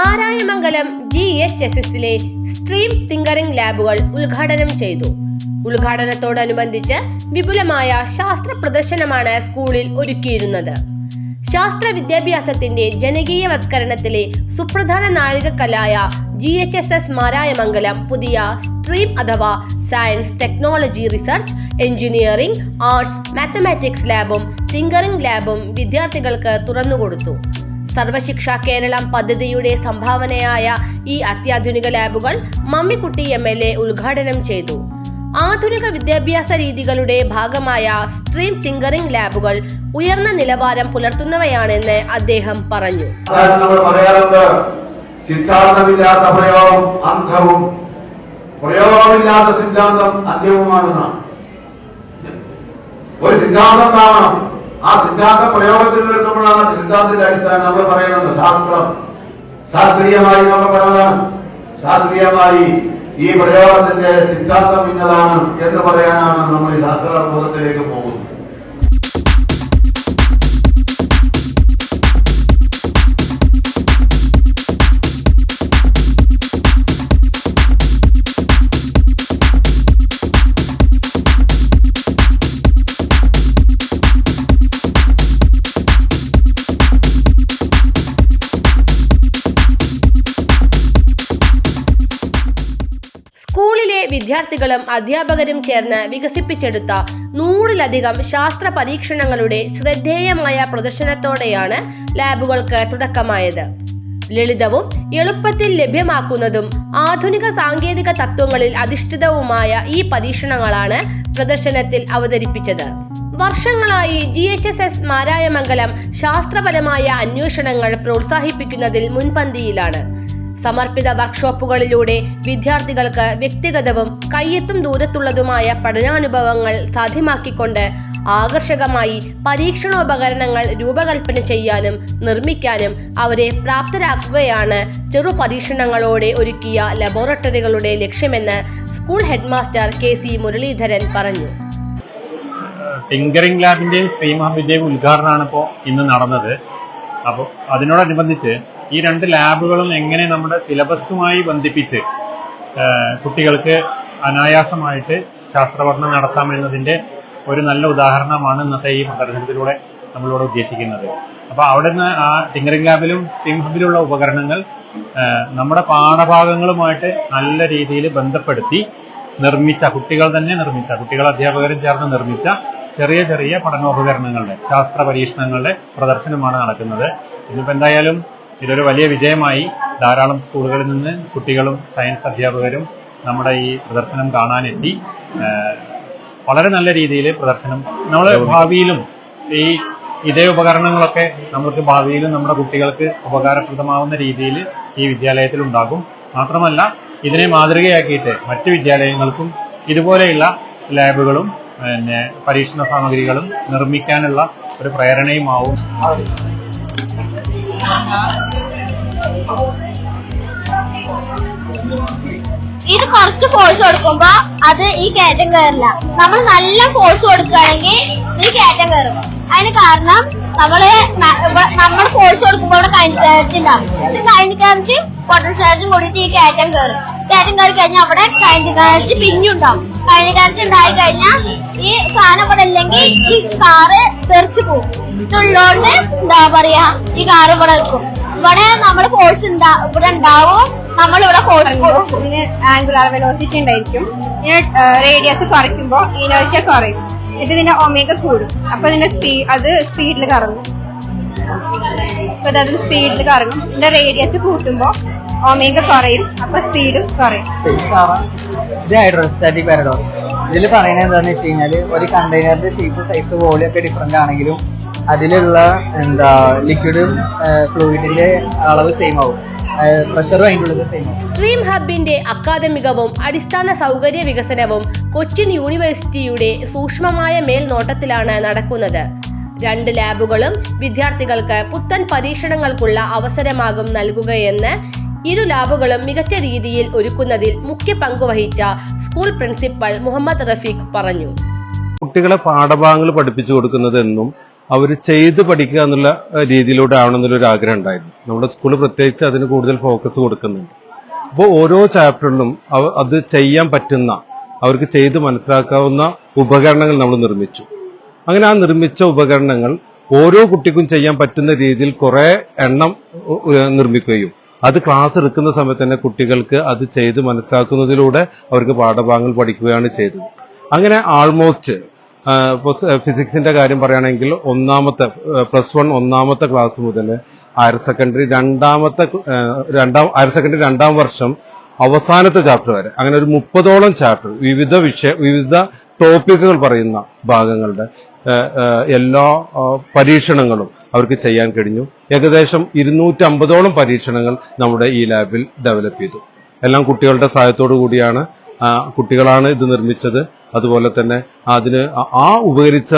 Marayamangalam G H S എസിലെ stream tinkering ലാബുകൾ ഉദ്ഘാടനം ചെയ്തു. ഉദ്ഘാടനത്തോടനുബന്ധിച്ച് വിപുലമായ ശാസ്ത്ര പ്രദർശനമാണ് സ്കൂളിൽ ഒരുക്കിയിരുന്നത്. ശാസ്ത്ര വിദ്യാഭ്യാസത്തിന്റെ ജനകീയവത്കരണത്തിലെ സുപ്രധാന നാഴികക്കല്ലായ G H S S Marayamangalam പുതിയ സ്ട്രീം അഥവാ science technology research engineering arts mathematics ലാബും tinkering ലാബും വിദ്യാർത്ഥികൾക്ക് തുറന്നുകൊടുത്തു. സർവശിക്ഷ കേരളം പദ്ധതിയുടെ സംഭാവനയായ ഈ അത്യാധുനിക ലാബുകൾ മമ്മിക്കുട്ടി എം എൽ എ ഉദ്ഘാടനം ചെയ്തു. ആധുനിക വിദ്യാഭ്യാസ രീതികളുടെ ഭാഗമായ സ്ട്രീം തിങ്കറിംഗ് ലാബുകൾ ഉയർന്ന നിലവാരം പുലർത്തുന്നവയാണെന്ന് അദ്ദേഹം പറഞ്ഞു. സിദ്ധാന്തമില്ലാത്ത പ്രയോഗം അന്ധവും പ്രയോഗമില്ലാത്ത സിദ്ധാന്തം ഒരു സിദ്ധാന്തം കാണണം ആ സിദ്ധാന്ത പ്രയോഗത്തിൽ വരുമ്പോഴാണ് സിദ്ധാന്തത്തിന്റെ അടിസ്ഥാനം നമ്മൾ പറയുന്നത്. ശാസ്ത്രം. ശാസ്ത്രീയമായി നമ്മൾ പറഞ്ഞതാണ് ശാസ്ത്രീയമായി ഈ പ്രയോഗത്തിന്റെ സിദ്ധാന്തം ഇന്നതാണ് എന്ന് പറയാനാണ് നമ്മൾ ഈ ശാസ്ത്രാത്മകത്തിലേക്ക് പോകുന്നത്. വിദ്യാർത്ഥികളും അധ്യാപകരും ചേർന്ന് വികസിപ്പിച്ചെടുത്ത നൂറിലധികം ശാസ്ത്ര പരീക്ഷണങ്ങളുടെ ശ്രദ്ധേയമായ പ്രദർശനത്തോടെയാണ് ലാബുകൾക്ക് തുടക്കമായത്. ലളിതവും എളുപ്പത്തിൽ ലഭ്യമാക്കുന്നതും ആധുനിക സാങ്കേതിക തത്വങ്ങളിൽ അധിഷ്ഠിതവുമായ ഈ പരീക്ഷണങ്ങളാണ് പ്രദർശനത്തിൽ അവതരിപ്പിച്ചത്. വർഷങ്ങളായി G H S S Marayamangalam ശാസ്ത്രപരമായ അന്വേഷണങ്ങൾ പ്രോത്സാഹിപ്പിക്കുന്നതിൽ മുൻപന്തിയിലാണ്. സമർപ്പിത വർക്ക്ഷോപ്പുകളിലൂടെ വിദ്യാർത്ഥികൾക്ക് വ്യക്തിഗതവും കയ്യെത്തും ദൂരത്തുള്ളതുമായ പഠനാനുഭവങ്ങൾ സാധ്യമാക്കിക്കൊണ്ട് ആകർഷകമായി പരീക്ഷണോപകരണങ്ങൾ രൂപകൽപ്പന ചെയ്യാനും നിർമ്മിക്കാനും അവരെ പ്രാപ്തരാക്കുകയാണ് ചെറു പരീക്ഷണങ്ങളോടെ ഒരുക്കിയ ലബോറട്ടറികളുടെ ലക്ഷ്യമെന്ന് school headmaster K C Muraleedharan പറഞ്ഞു. ടിങ്കറിംഗ് ലാബിന്റെയും സ്ട്രീം ഹബിന്റെയും ഉദ്ഘാടനമാണ് ഇപ്പോൾ ഇന്ന് നടന്നത്. അപ്പോൾ അതിനോടനുബന്ധിച്ച് ഈ രണ്ട് ലാബുകളും എങ്ങനെ നമ്മുടെ സിലബസുമായി ബന്ധിപ്പിച്ച് കുട്ടികൾക്ക് അനായാസമായിട്ട് ശാസ്ത്രപഠനം നടത്താമെന്നതിന്റെ ഒരു നല്ല ഉദാഹരണമാണ് ഇന്നത്തെ ഈ പ്രദർശനത്തിലൂടെ നമ്മളിവിടെ ഉദ്ദേശിക്കുന്നത്. അപ്പോൾ അവിടെ നിന്ന് ആ ടിങ്കറിംഗ് ലാബിലും സ്ട്രീം ഹബിലുള്ള ഉപകരണങ്ങൾ നമ്മുടെ പാഠഭാഗങ്ങളുമായിട്ട് നല്ല രീതിയിൽ ബന്ധപ്പെടുത്തി നിർമ്മിച്ച കുട്ടികൾ തന്നെ നിർമ്മിച്ച കുട്ടികൾ അധ്യാപകരും ചേർന്ന് നിർമ്മിച്ച ചെറിയ ചെറിയ പഠനോപകരണങ്ങളുടെ ശാസ്ത്ര പരീക്ഷണങ്ങളുടെ പ്രദർശനമാണ് നടക്കുന്നത്. ഇന്നിപ്പോ എന്തായാലും ഇതൊരു വലിയ വിജയമായി ധാരാളം സ്കൂളുകളിൽ നിന്ന് കുട്ടികളും സയൻസ് അധ്യാപകരും നമ്മുടെ ഈ പ്രദർശനം കാണാനെത്തി. വളരെ നല്ല രീതിയിൽ പ്രദർശനം നമ്മൾ ഭാവിയിലും ഈ ഇതേ ഉപകരണങ്ങളൊക്കെ നമുക്ക് ഭാവിയിലും നമ്മുടെ കുട്ടികൾക്ക് ഉപകാരപ്രദമാവുന്ന രീതിയിൽ ഈ വിദ്യാലയത്തിൽ ഉണ്ടാകും. മാത്രമല്ല ഇതിനെ മാതൃകയാക്കിയിട്ട് മറ്റ് വിദ്യാലയങ്ങൾക്കും ഇതുപോലെയുള്ള ലാബുകളും പിന്നെ പരീക്ഷണ സാമഗ്രികളും നിർമ്മിക്കാനുള്ള ഒരു പ്രേരണയുമാവും. ഇത് കുറച്ച് ഫോഴ്സ് കൊടുക്കുമ്പോ അത് ഈ കയറ്റം കയറില്ല നമ്മൾ നല്ല ഫോഴ്സ് കൊടുക്കുകയാണെങ്കിൽ ഈ കയറ്റം കയറും അതിന് കാരണം നമ്മൾ നമ്മൾ ഫോഴ്സ് കൊടുക്കുമ്പോൾ അവിടെ കൈൻഡ് ചാർജ് ഉണ്ടാവും. കൈൻഡ് ചാർജ് പൊട്ടൻ ചാർജും കൂടിയിട്ട് ഈ കയറ്റം കയറും കയറ്റം കയറി കഴിഞ്ഞാൽ അവിടെ കൈൻഡ് ചാർജ് പിന്നുണ്ടാവും കൈൻഡ് ചാർജ് ഉണ്ടായി കഴിഞ്ഞാൽ ഈ സാധനം അവിടെ ഇല്ലെങ്കിൽ ഈ കാറ് തെറിച്ചു പോകും. ഇതുള്ളതുകൊണ്ട് എന്താ പറയാ ഈ കാറ് ഇവിടെ നിൽക്കും. ഇവിടെ നമ്മൾ ഫോഴ്സ് ഉണ്ടാ ഇവിടെ ഉണ്ടാവും. നമ്മൾ ഇവിടെ ഫോഴ്സ് ഇതിന് ആംഗുലാർ വെലോസിറ്റി ഉണ്ടായിരിക്കും. ഇതിന് റേഡിയസ് കുറയ്ക്കുമ്പോൾ ഇനേഴ്ഷ്യ കുറയും. എന്നിട്ട് ഇതിന്റെ ഒമേഗ കൂടും. അപ്പൊ ഇതിന്റെ സ്പീഡ് അത് സ്പീഡിൽ കറങ്ങും. അപ്പൊ അത് സ്പീഡിൽ കറങ്ങും. ഇതിന്റെ റേഡിയസ് കൂട്ടുമ്പോൾ ഒമേഗ കുറയും. അപ്പൊ സ്പീഡും കുറയും. ഇത് ഹൈഡ്രോസ്റ്റാറ്റിക് പാരഡോക്സ് ഇതിൽ പറയുന്നത് എന്താണെന്ന് വെച്ച് കഴിഞ്ഞാൽ ഒരു കണ്ടെയ്നറിന്റെ ഷേപ്പ് സൈസ് വോളിയൊക്കെ ഡിഫറെന്റ് ആണെങ്കിലും അതിലുള്ള എന്താ ലിക്വിഡും ഫ്ലൂയിഡിന്റെ അളവ് സെയിം ആവും. സ്ട്രീം ഹബിന്റെ അക്കാദമികവും അടിസ്ഥാന സൗകര്യ വികസനവും കൊച്ചിൻ യൂണിവേഴ്സിറ്റിയുടെ സൂക്ഷ്മമായ മേൽനോട്ടത്തിലാണ് നടക്കുന്നത്. രണ്ട് ലാബുകളും വിദ്യാർത്ഥികൾക്ക് പുത്തൻ പരീക്ഷണങ്ങൾക്കുള്ള അവസരമാകും നൽകുകയെന്ന് ഇരു ലാബുകളും മികച്ച രീതിയിൽ ഒരുക്കുന്നതിൽ മുഖ്യ പങ്കുവഹിച്ച സ്കൂൾ പ്രിൻസിപ്പൽ മുഹമ്മദ് റഫീഖ് പറഞ്ഞു. കുട്ടികളെ പാഠഭാഗങ്ങൾ പഠിപ്പിച്ചു കൊടുക്കുന്നത് എന്നും അവർ ചെയ്ത് പഠിക്കുക എന്നുള്ള രീതിയിലൂടെ ആവണമെന്നുള്ളൊരു ആഗ്രഹം ഉണ്ടായിരുന്നു. നമ്മുടെ സ്കൂൾ പ്രത്യേകിച്ച് അതിന് കൂടുതൽ ഫോക്കസ് കൊടുക്കുന്നുണ്ട്. അപ്പോൾ ഓരോ ചാപ്റ്ററിലും അത് ചെയ്യാൻ പറ്റുന്ന അവർക്ക് ചെയ്ത് മനസ്സിലാക്കാവുന്ന ഉപകരണങ്ങൾ നമ്മൾ നിർമ്മിച്ചു. അങ്ങനെ ആ നിർമ്മിച്ച ഉപകരണങ്ങൾ ഓരോ കുട്ടിക്കും ചെയ്യാൻ പറ്റുന്ന രീതിയിൽ കുറെ എണ്ണം നിർമ്മിക്കുകയും അത് ക്ലാസ് എടുക്കുന്ന സമയത്ത് തന്നെ കുട്ടികൾക്ക് അത് ചെയ്ത് മനസ്സിലാക്കുന്നതിലൂടെ അവർക്ക് പാഠഭാഗങ്ങൾ പഠിക്കുകയാണ് ചെയ്തത്. അങ്ങനെ ആൾമോസ്റ്റ് ഫിസിക്സിന്റെ കാര്യം പറയുകയാണെങ്കിൽ ഒന്നാമത്തെ പ്ലസ് വൺ ഒന്നാമത്തെ ക്ലാസ് മുതൽ ഹയർ സെക്കൻഡറി രണ്ടാമത്തെ രണ്ടാം ഹയർ സെക്കൻഡറി രണ്ടാം വർഷം അവസാനത്തെ ചാപ്റ്റർ വരെ. അങ്ങനെ ഒരു മുപ്പതോളം ചാപ്റ്റർ. വിവിധ വിഷയ വിവിധ ടോപ്പിക്കുകൾ പറയുന്ന ഭാഗങ്ങളുടെ എല്ലാ പരീക്ഷണങ്ങളും അവർക്ക് ചെയ്യാൻ കഴിഞ്ഞു. ഏകദേശം ഇരുന്നൂറ്റി അമ്പതോളം പരീക്ഷണങ്ങൾ നമ്മുടെ ഈ ലാബിൽ ഡെവലപ്പ് ചെയ്തു. എല്ലാം കുട്ടികളുടെ സഹായത്തോടു കൂടിയാണ്. കുട്ടികളാണ് ഇത് നിർമ്മിച്ചത്. അതുപോലെ തന്നെ അതിന് ആ- ഉപകരിച്ച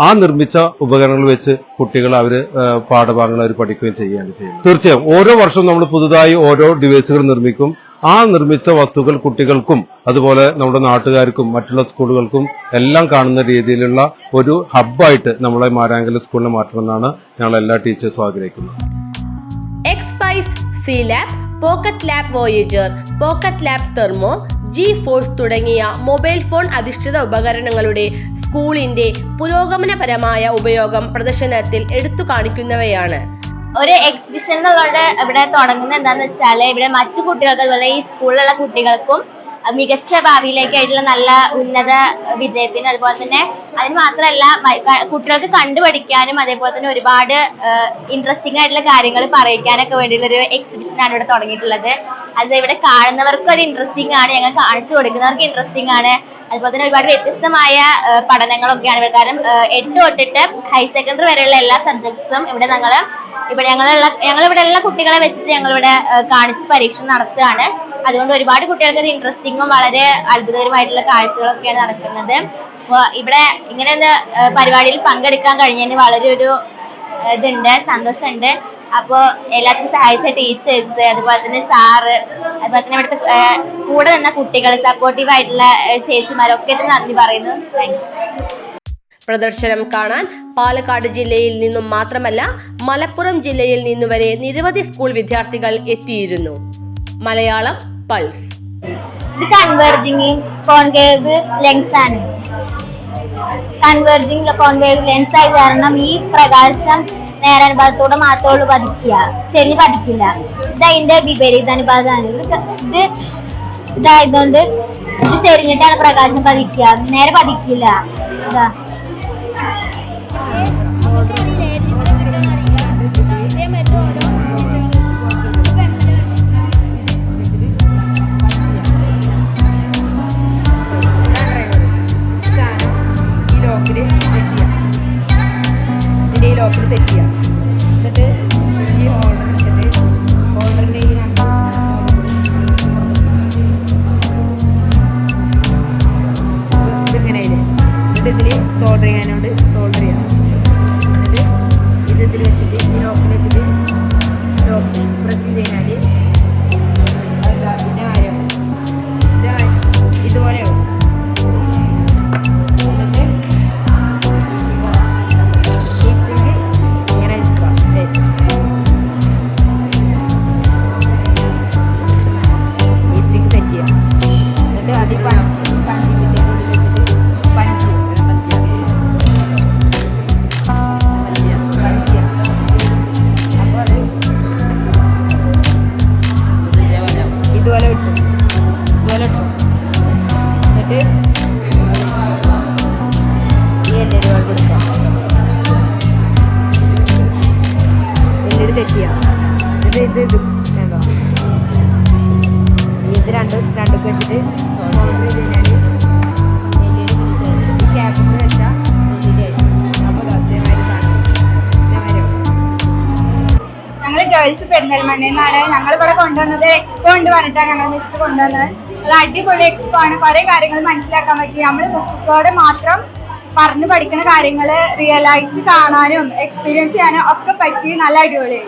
ആ നിർമ്മിച്ച ഉപകരണങ്ങൾ വെച്ച് കുട്ടികൾ അവർ പാഠഭാഗങ്ങൾ അവർ പഠിക്കുകയും ചെയ്യുകയാണ് ചെയ്യുന്നത്. തീർച്ചയായും ഓരോ വർഷവും നമ്മൾ പുതുതായി ഓരോ ഡിവൈസുകൾ നിർമ്മിക്കും. ആ നിർമ്മിച്ച വസ്തുക്കൾ കുട്ടികൾക്കും അതുപോലെ നമ്മുടെ നാട്ടുകാർക്കും മറ്റുള്ള സ്കൂളുകൾക്കും എല്ലാം കാണുന്ന രീതിയിലുള്ള ഒരു ഹബ്ബായിട്ട് നമ്മളെ മാരാങ്കല സ്കൂളിനെ മാറ്റണമെന്നാണ് ഞങ്ങൾ എല്ലാ ടീച്ചേഴ്സും ആഗ്രഹിക്കുന്നത്. എക്സ്പൈസ് C lab pocket lab voyager pocket lab thermo G force തുടങ്ങിയ മൊബൈൽ ഫോൺ അധിഷ്ഠിത ഉപകരണങ്ങളുടെ സ്കൂളിന്റെ പുരോഗമനപരമായ ഉപയോഗം പ്രദർശനത്തിൽ എടുത്തു കാണിക്കുന്നവയാണ്. ഒരു എക്സിബിഷൻ എന്നുള്ളത് ഇവിടെ തുടങ്ങുന്നത് എന്താണെന്ന് വെച്ചാൽ ഇവിടെ മറ്റു കുട്ടികൾക്ക് അതുപോലെ ഈ സ്കൂളിലുള്ള കുട്ടികൾക്കും മികച്ച ഭാവിയിലേക്കായിട്ടുള്ള നല്ല ഉന്നത വിജയത്തിന് അതുപോലെ തന്നെ അതിന് മാത്രമല്ല കുട്ടികൾക്ക് കണ്ടു കണ്ടുപഠിക്കാനും അതേപോലെ തന്നെ ഒരുപാട് ഇൻട്രസ്റ്റിംഗ് ആയിട്ടുള്ള കാര്യങ്ങൾ പറയിക്കാനൊക്കെ വേണ്ടിയുള്ള ഒരു എക്സിബിഷൻ ആണ് ഇവിടെ തുടങ്ങിയിട്ടുള്ളത്. അത് ഇവിടെ കാണുന്നവർക്കും ഒരു ഇൻട്രസ്റ്റിംഗ് ആണ് ഞങ്ങൾ കാണിച്ചു കൊടുക്കുന്നവർക്ക് ഇൻട്രസ്റ്റിംഗ് ആണ്. അതുപോലെ തന്നെ ഒരുപാട് വ്യത്യസ്തമായ പഠനങ്ങളൊക്കെയാണ് ഇവിടെ. കാരണം എട്ട് തൊട്ടിട്ട് ഹയർ സെക്കൻഡറി വരെയുള്ള എല്ലാ സബ്ജക്ട്സും ഇവിടെ ഞങ്ങൾ ഇവിടെ ഞങ്ങളുള്ള ഞങ്ങളിവിടെ ഉള്ള കുട്ടികളെ വെച്ചിട്ട് ഞങ്ങളിവിടെ കാണിച്ച് പരീക്ഷണം നടത്തുകയാണ്. അതുകൊണ്ട് ഒരുപാട് കുട്ടികൾക്ക് അത് ഇൻട്രസ്റ്റിങ്ങും വളരെ അത്ഭുതകരമായിട്ടുള്ള കാഴ്ചകളൊക്കെയാണ് നടക്കുന്നത്. അപ്പോൾ ഇവിടെ ഇങ്ങനെ ഒന്ന് പരിപാടിയിൽ പങ്കെടുക്കാൻ കഴിഞ്ഞതിന് വളരെ ഒരു ഇതുണ്ട് സന്തോഷമുണ്ട്. അപ്പോ എല്ലാത്തിനും സഹായിച്ച ടീച്ചേഴ്സ് അതുപോലെ തന്നെ സാറ് അതുപോലെ തന്നെ ഇവിടുത്തെ കൂടെ നിന്ന കുട്ടികൾ സപ്പോർട്ടീവ് ആയിട്ടുള്ള ചേച്ചിമാരൊക്കെ നന്ദി പറയുന്നു. താങ്ക് പ്രദർശനം കാണാൻ പാലക്കാട് ജില്ലയിൽ നിന്നും മാത്രമല്ല മലപ്പുറം ജില്ലയിൽ നിന്നുവരെ നിരവധി സ്കൂൾ വിദ്യാർത്ഥികൾ എത്തിയിരുന്നു. മലയാളം പൾസ് ഇത് കൺവെർജിങ് കോൺകേവ് ലെൻസ് ആണ്. കൺവെർജിങ് കോൺവേവ് ലെൻസ് ആയി കാരണം ഈ പ്രകാശം നേരാനുപാതത്തോടെ മാത്രമേ പതിക്കുക. ചെരിഞ്ഞ് പതിക്കില്ല. ഇത് അതിന്റെ വിപരീത അനുപാതമാണ്. ഇത് ഇതായതുകൊണ്ട് ഇത് ചെരിഞ്ഞിട്ടാണ് പ്രകാശം പതിക്കുക. നേരെ പതിക്കില്ല. ഇതാ. സോൾഡർ ഗേൾസ് പെരിന്തൽമണ്ണയിൽ നിന്നാണ് ഞങ്ങൾ ഇവിടെ കൊണ്ടുവന്നത് പറഞ്ഞിട്ടാണ് ഞങ്ങൾ മിസ് കൊണ്ടുവന്നത്. അത് അടിപൊളി എക്സ്പോ ആണ്. കുറെ കാര്യങ്ങൾ മനസ്സിലാക്കാൻ പറ്റി. നമ്മൾ ബുക്കിലൂടെ മാത്രം പറഞ്ഞു പഠിക്കുന്ന കാര്യങ്ങൾ റിയൽ ആയിട്ട് കാണാനും എക്സ്പീരിയൻസ് ചെയ്യാനും ഒക്കെ പറ്റി. നല്ല അടിപൊളിയായി.